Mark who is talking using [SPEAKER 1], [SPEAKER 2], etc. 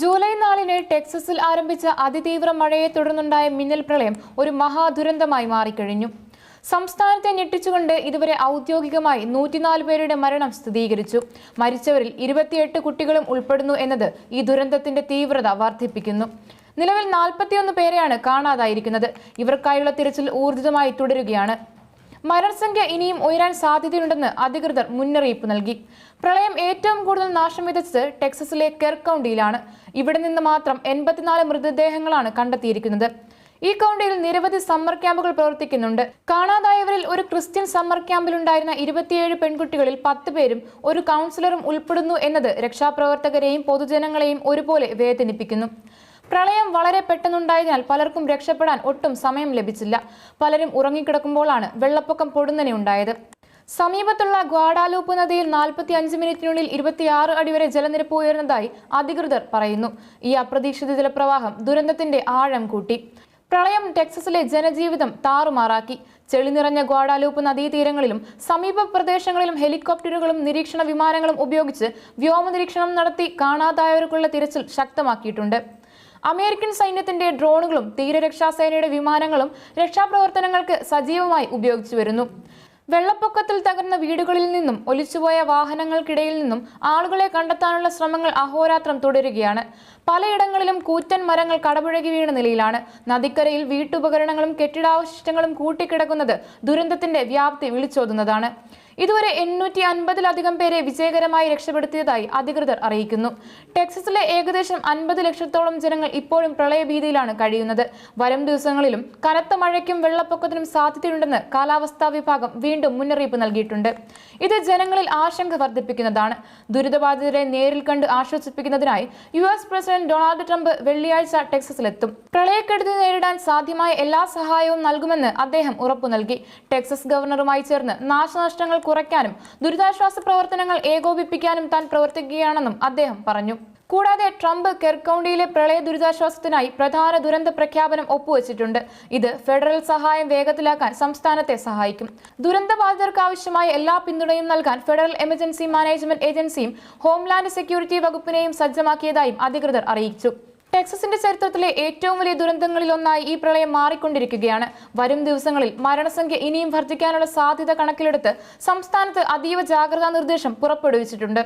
[SPEAKER 1] July നാലിന് ടെക്സസിൽ ആരംഭിച്ച അതിതീവ്ര മഴയെ തുടർന്നുണ്ടായ മിന്നൽ പ്രളയം ഒരു മഹാദുരന്തമായി മാറിക്കഴിഞ്ഞു. സംസ്ഥാനത്തെ ഞെട്ടിച്ചുകൊണ്ട് ഇതുവരെ ഔദ്യോഗികമായി നൂറ്റിനാല് പേരുടെ മരണം സ്ഥിരീകരിച്ചു. മരിച്ചവരിൽ ഇരുപത്തിയെട്ട് കുട്ടികളും ഉൾപ്പെടുന്നു എന്നത് ഈ ദുരന്തത്തിന്റെ തീവ്രത വർദ്ധിപ്പിക്കുന്നു. നിലവിൽ നാൽപ്പത്തിയൊന്ന് പേരെയാണ് കാണാതായിരിക്കുന്നത്. ഇവർക്കായുള്ള തിരച്ചിൽ ഊർജിതമായി തുടരുകയാണ്. മരണസംഖ്യ ഇനിയും ഉയരാൻ സാധ്യതയുണ്ടെന്ന് അധികൃതർ മുന്നറിയിപ്പ് നൽകി. പ്രളയം ഏറ്റവും കൂടുതൽ നാശം വിതച്ചത് ടെക്സസിലെ കെർ ഇവിടെ നിന്ന് മാത്രം എൺപത്തിനാല് മൃതദേഹങ്ങളാണ് കണ്ടെത്തിയിരിക്കുന്നത്. ഈ കൗണ്ടിയിൽ നിരവധി സമ്മർ ക്യാമ്പുകൾ പ്രവർത്തിക്കുന്നുണ്ട്. കാണാതായവരിൽ ഒരു ക്രിസ്ത്യൻ സമ്മർ ക്യാമ്പിലുണ്ടായിരുന്ന ഇരുപത്തിയേഴ് പെൺകുട്ടികളിൽ പത്ത് പേരും ഒരു കൗൺസിലറും ഉൾപ്പെടുന്നു എന്നത് രക്ഷാപ്രവർത്തകരെയും പൊതുജനങ്ങളെയും ഒരുപോലെ വേദനിപ്പിക്കുന്നു. പ്രളയം വളരെ പെട്ടെന്നുണ്ടായതിനാൽ പലർക്കും രക്ഷപ്പെടാൻ ഒട്ടും സമയം ലഭിച്ചില്ല. പലരും ഉറങ്ങിക്കിടക്കുമ്പോഴാണ് വെള്ളപ്പൊക്കം പൊടുന്നനെ ഉണ്ടായത്. സമീപത്തുള്ള ഗ്വാഡാലൂപ്പ് നദിയിൽ നാൽപ്പത്തി അഞ്ച് മിനിറ്റിനുള്ളിൽ ഇരുപത്തിയാറ് അടി വരെ ജലനിരപ്പ് ഉയർന്നതായി അധികൃതർ പറയുന്നു. ഈ അപ്രതീക്ഷിത ജലപ്രവാഹം ദുരന്തത്തിന്റെ ആഴം കൂട്ടി. പ്രളയം ടെക്സസിലെ ജനജീവിതം താറുമാറാക്കി. ചെളി നിറഞ്ഞ ഗ്വാഡാലൂപ്പ് നദീതീരങ്ങളിലും സമീപ പ്രദേശങ്ങളിലും ഹെലികോപ്റ്ററുകളും നിരീക്ഷണ വിമാനങ്ങളും ഉപയോഗിച്ച് വ്യോമനിരീക്ഷണം നടത്തി കാണാതായവർക്കുള്ള തിരച്ചിൽ ശക്തമാക്കിയിട്ടുണ്ട്. അമേരിക്കൻ സൈന്യത്തിന്റെ ഡ്രോണുകളും തീരരക്ഷാസേനയുടെ വിമാനങ്ങളും രക്ഷാപ്രവർത്തനങ്ങൾക്ക് സജീവമായി ഉപയോഗിച്ചു വരുന്നു. വെള്ളപ്പൊക്കത്തിൽ തകർന്ന വീടുകളിൽ നിന്നും ഒലിച്ചുപോയ വാഹനങ്ങൾക്കിടയിൽ നിന്നും ആളുകളെ കണ്ടെത്താനുള്ള ശ്രമങ്ങൾ അഹോരാത്രം തുടരുകയാണ്. പലയിടങ്ങളിലും കൂറ്റൻ മരങ്ങൾ കടപുഴകി വീണ നിലയിലാണ്. നദിക്കരയിൽ വീട്ടുപകരണങ്ങളും കെട്ടിടാവശിഷ്ടങ്ങളും കൂട്ടിക്കിടക്കുന്നത് ദുരന്തത്തിന്റെ വ്യാപ്തി വിളിച്ചോതുന്നതാണ്. ഇതുവരെ എണ്ണൂറ്റി അൻപതിലധികം പേരെ വിജയകരമായി രക്ഷപ്പെടുത്തിയതായി അധികൃതർ അറിയിക്കുന്നു. ടെക്സസിലെ ഏകദേശം അൻപത് ലക്ഷത്തോളം ജനങ്ങൾ ഇപ്പോഴും പ്രളയഭീതിയിലാണ് കഴിയുന്നത്. വരും ദിവസങ്ങളിലും കനത്ത മഴയ്ക്കും വെള്ളപ്പൊക്കത്തിനും സാധ്യതയുണ്ടെന്ന് കാലാവസ്ഥാ വിഭാഗം വീണ്ടും മുന്നറിയിപ്പ് നൽകിയിട്ടുണ്ട്. ഇത് ജനങ്ങളിൽ ആശങ്ക വർദ്ധിപ്പിക്കുന്നതാണ്. ദുരിതബാധിതരെ നേരിൽ കണ്ട് ആശ്വസിപ്പിക്കുന്നതിനായി U S president Donald Trump വെള്ളിയാഴ്ച ടെക്സസിലെത്തും. പ്രളയക്കെടുതി നേരിടാൻ സാധ്യമായ എല്ലാ സഹായവും നൽകുമെന്ന് അദ്ദേഹം ഉറപ്പു നൽകി ടെക്സസ് ഗവർണറുമായി ചേർന്ന് നാശനഷ്ടങ്ങൾ കുറയ്ക്കാനും ദുരിതാശ്വാസ പ്രവർത്തനങ്ങൾ ഏകോപിപ്പിക്കാനും താൻ പ്രവർത്തിക്കുകയാണെന്നും അദ്ദേഹം പറഞ്ഞു. കൂടാതെ ട്രംപ് കെർക്കൗണ്ടിയിലെ പ്രളയ ദുരിതാശ്വാസത്തിനായി പ്രധാന ദുരന്ത പ്രഖ്യാപനം ഒപ്പുവെച്ചിട്ടുണ്ട്. ഇത് ഫെഡറൽ സഹായം വേഗത്തിലാക്കാൻ സംസ്ഥാനത്തെ സഹായിക്കും. ദുരന്തബാധിതർക്ക് ആവശ്യമായ എല്ലാ പിന്തുണയും നൽകാൻ ഫെഡറൽ എമർജൻസി മാനേജ്മെന്റ് ഏജൻസിയും ഹോംലാൻഡ് സെക്യൂരിറ്റി വകുപ്പിനെയും സജ്ജമാക്കിയതായും അധികൃതർ അറിയിച്ചു. ടെക്സസിന്റെ ചരിത്രത്തിലെ ഏറ്റവും വലിയ ദുരന്തങ്ങളിലൊന്നായി ഈ പ്രളയം മാറിക്കൊണ്ടിരിക്കുകയാണ്. വരും ദിവസങ്ങളിൽ മരണസംഖ്യ ഇനിയും വർദ്ധിക്കാനുള്ള സാധ്യത കണക്കിലെടുത്ത് സംസ്ഥാനത്ത് അതീവ ജാഗ്രതാ നിർദ്ദേശം പുറപ്പെടുവിച്ചിട്ടുണ്ട്.